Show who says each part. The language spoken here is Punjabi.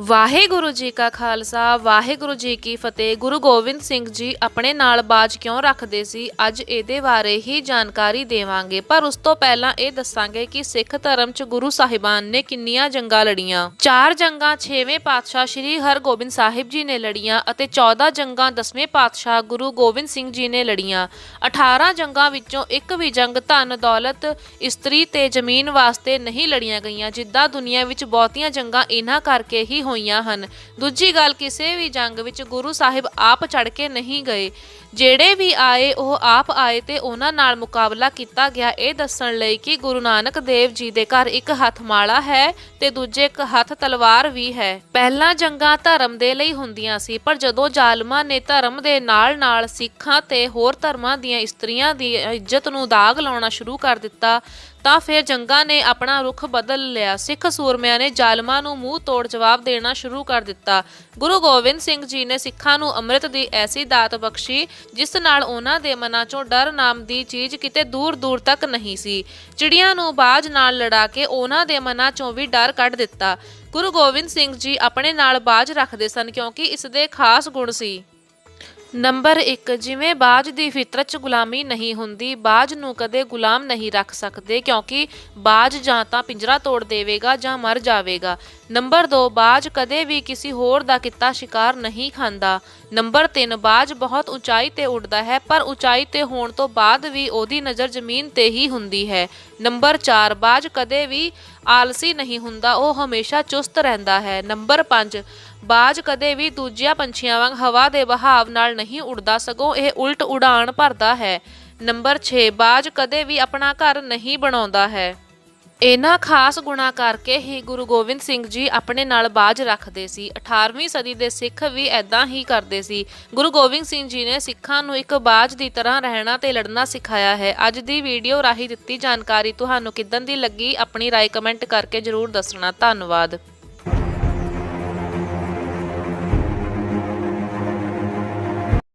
Speaker 1: ਵਾਹਿਗੁਰੂ ਜੀ ਕਾ ਖਾਲਸਾ, ਵਾਹਿਗੁਰੂ ਜੀ ਕੀ ਫਤਿਹ। ਗੁਰੂ ਗੋਬਿੰਦ ਸਿੰਘ ਜੀ ਆਪਣੇ ਨਾਲ ਬਾਜ ਕਿਉਂ ਰੱਖਦੇ ਸੀ? ਅੱਜ ਇਹਦੇ ਬਾਰੇ ਹੀ ਜਾਣਕਾਰੀ ਦੇਵਾਂਗੇ। ਪਰ ਉਸ ਤੋਂ ਪਹਿਲਾਂ ਇਹ ਦੱਸਾਂਗੇ ਕਿ ਸਿੱਖ ਧਰਮ 'ਚ ਗੁਰੂ ਸਾਹਿਬਾਨ ਨੇ ਕਿੰਨੀਆਂ ਜੰਗਾਂ ਲੜੀਆਂ। ਚਾਰ ਜੰਗਾਂ 6ਵੇਂ ਪਾਤਸ਼ਾਹ ਸ੍ਰੀ ਹਰਗੋਬਿੰਦ ਸਾਹਿਬ ਜੀ ਨੇ ਲੜੀਆਂ ਅਤੇ 14 ਜੰਗਾਂ 10ਵੇਂ ਪਾਤਸ਼ਾਹ ਗੁਰੂ ਗੋਬਿੰਦ ਸਿੰਘ ਜੀ ਨੇ ਲੜੀਆਂ। 18 ਜੰਗਾਂ ਵਿੱਚੋਂ ਇੱਕ ਵੀ ਜੰਗ ਧਨ, ਦੌਲਤ, ਇਸਤਰੀ ਤੇ ਜ਼ਮੀਨ ਵਾਸਤੇ ਨਹੀਂ ਲੜੀਆਂ ਗਈਆਂ, ਜਿੱਦਾਂ ਦੁਨੀਆ ਵਿੱਚ ਬਹੁਤੀਆਂ ਜੰਗਾਂ ਇਹਨਾਂ ਕਰਕੇ ਹੀ ਹੋਈਆਂ ਹਨ। ਦੂਜੀ ਗੱਲ, ਕਿਸੇ ਵੀ ਜੰਗ ਵਿੱਚ ਗੁਰੂ ਸਾਹਿਬ ਆਪ ਚੜ ਕੇ ਨਹੀਂ ਗਏ। ਜਿਹੜੇ ਵੀ ਆਏ, ਉਹ ਆਪ ਆਏ ਤੇ ਉਹਨਾਂ ਨਾਲ ਮੁਕਾਬਲਾ ਕੀਤਾ ਗਿਆ। ਇਹ ਦੱਸਣ ਲਈ ਕਿ ਗੁਰੂ ਨਾਨਕ ਦੇਵ ਜੀ ਦੇ ਘਰ ਇੱਕ ਹੱਥ ਹੈ ਤੇ ਦੂਜੇ ਇੱਕ ਹੱਥ ਤਲਵਾਰ ਵੀ ਹੈ। ਪਹਿਲਾਂ ਜੰਗਾਂ ਧਰਮ ਦੇ ਲਈ ਹੁੰਦੀਆਂ ਸੀ, ਪਰ ਜਦੋਂ ਜ਼ਾਲਮਾਂ ਨੇ ਧਰਮ ਦੇ ਨਾਲ-ਨਾਲ ਸਿੱਖਾਂ ਤੇ ਹੋਰ ਧਰਮਾਂ ਦੀਆਂ ਇਸਤਰੀਆਂ ਦੀ ਇੱਜ਼ਤ ਨੂੰ ਦਾਗ ਲਾਉਣਾ ਸ਼ੁਰੂ ਕਰ ਦਿੱਤਾ ਤਾਂ ਫਿਰ ਜੰਗਾਂ ਨੇ ਆਪਣਾ ਰੁਖ ਬਦਲ ਲਿਆ। ਸਿੱਖ ਸੂਰਮਿਆਂ ਨੇ ਜ਼ਾਲਮਾਂ ਨੂੰ ਮੂੰਹ ਤੋੜ ਜਵਾਬ ਦੇਣਾ ਸ਼ੁਰੂ ਕਰ ਦਿੱਤਾ। ਗੁਰੂ ਗੋਬਿੰਦ ਸਿੰਘ ਜੀ ਨੇ ਸਿੱਖਾਂ ਨੂੰ ਅੰਮ੍ਰਿਤ ਦੀ ਐਸੀ ਦਾਤ ਬਖਸ਼ੀ, ਜਿਸ ਨਾਲ ਉਹਨਾਂ ਦੇ ਮਨਾਂ 'ਚੋਂ ਡਰ ਨਾਮ ਦੀ ਚੀਜ਼ ਕਿਤੇ ਦੂਰ-ਦੂਰ ਤੱਕ ਨਹੀਂ ਸੀ। ਚਿੜੀਆਂ ਨੂੰ ਬਾਜ ਨਾਲ ਲੜਾ ਕੇ ਉਹਨਾਂ ਦੇ ਮਨਾਂ 'ਚੋਂ ਵੀ ਡਰ ਕੱਢ ਦਿੱਤਾ। ਗੁਰੂ ਗੋਬਿੰਦ ਸਿੰਘ ਜੀ ਆਪਣੇ ਨਾਲ ਬਾਜ ਰੱਖਦੇ ਸਨ ਕਿਉਂਕਿ ਇਸ ਦੇ ਖਾਸ ਗੁਣ ਸੀ। ਨੰਬਰ 1 ਜਿਵੇਂ ਬਾਜ ਦੀ ਫਿਤਰਤ 'ਚ ਗੁਲਾਮੀ ਨਹੀਂ ਹੁੰਦੀ, ਬਾਜ ਨੂੰ ਕਦੇ ਗੁਲਾਮ ਨਹੀਂ ਰੱਖ ਸਕਦੇ ਕਿਉਂਕਿ ਬਾਜ ਜਾਂ ਤਾਂ ਪਿੰਜਰਾ ਤੋੜ ਦੇਵੇਗਾ ਜਾਂ ਮਰ ਜਾਵੇਗਾ। ਨੰਬਰ 2 ਬਾਜ ਕਦੇ ਵੀ ਕਿਸੇ ਹੋਰ ਦਾ ਕੀਤਾ ਸ਼ਿਕਾਰ ਨਹੀਂ ਖਾਂਦਾ। ਨੰਬਰ 3 ਬਾਜ ਬਹੁਤ ਉਚਾਈ ਤੇ ਉੱਡਦਾ ਹੈ, ਪਰ ਉਚਾਈ ਤੇ ਹੋਣ ਤੋਂ ਬਾਅਦ ਵੀ ਉਹਦੀ ਨਜ਼ਰ ਜ਼ਮੀਨ ਤੇ ਹੀ ਹੁੰਦੀ ਹੈ। ਨੰਬਰ 4 ਬਾਜ ਕਦੇ ਵੀ ਆਲਸੀ ਨਹੀਂ ਹੁੰਦਾ, ਉਹ ਹਮੇਸ਼ਾ ਚੁਸਤ ਰਹਿੰਦਾ ਹੈ। ਨੰਬਰ 5 ਬਾਜ ਕਦੇ ਵੀ ਦੂਜਿਆਂ ਪੰਛੀਆਂ ਵਾਂਗ ਹਵਾ ਦੇ ਬਹਾਵ ਨਾਲ ਨਹੀਂ ਉੱਡਦਾ, ਸਗੋਂ ਇਹ ਉਲਟ ਉਡਾਣ ਭਰਦਾ ਹੈ। ਨੰਬਰ 6 ਬਾਜ ਕਦੇ ਵੀ ਆਪਣਾ ਘਰ ਨਹੀਂ ਬਣਾਉਂਦਾ ਹੈ। ਇਹਨਾਂ ਖਾਸ ਗੁਣਾ ਕਰਕੇ ਹੀ ਗੁਰੂ ਗੋਬਿੰਦ ਸਿੰਘ ਜੀ ਆਪਣੇ ਨਾਲ ਬਾਜ ਰੱਖਦੇ ਸੀ। 18ਵੀਂ ਸਦੀ ਦੇ ਸਿੱਖ ਵੀ ਐਦਾਂ ਹੀ ਕਰਦੇ ਸੀ। ਗੁਰੂ ਗੋਬਿੰਦ ਸਿੰਘ ਜੀ ਨੇ ਸਿੱਖਾਂ ਨੂੰ ਇੱਕ ਬਾਜ ਦੀ ਤਰ੍ਹਾਂ ਰਹਿਣਾ ਤੇ ਲੜਨਾ ਸਿਖਾਇਆ ਹੈ। ਅੱਜ ਦੀ ਵੀਡੀਓ ਰਾਹੀਂ ਦਿੱਤੀ ਜਾਣਕਾਰੀ ਤੁਹਾਨੂੰ ਕਿਦਾਂ ਦੀ ਲੱਗੀ, ਆਪਣੀ ਰਾਏ ਕਮੈਂਟ ਕਰਕੇ ਜਰੂਰ ਦੱਸਣਾ। ਧੰਨਵਾਦ।